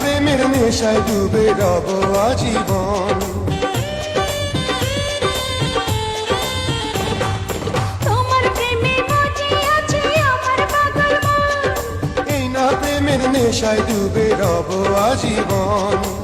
প্রেমের নেশায় ডুবে রব আজীবন। তোমার প্রেমে মজি আছে আমার পাগল এই না প্রেমের নেশায় ডুবে রব আজীবন।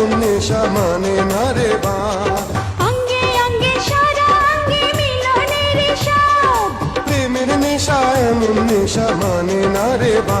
এমন নেশা মানে না রে বা। অঙ্গে অঙ্গে সারা অঙ্গে মিলনের সব প্রেমের নেশা এমন নেশা মানে না রে বা।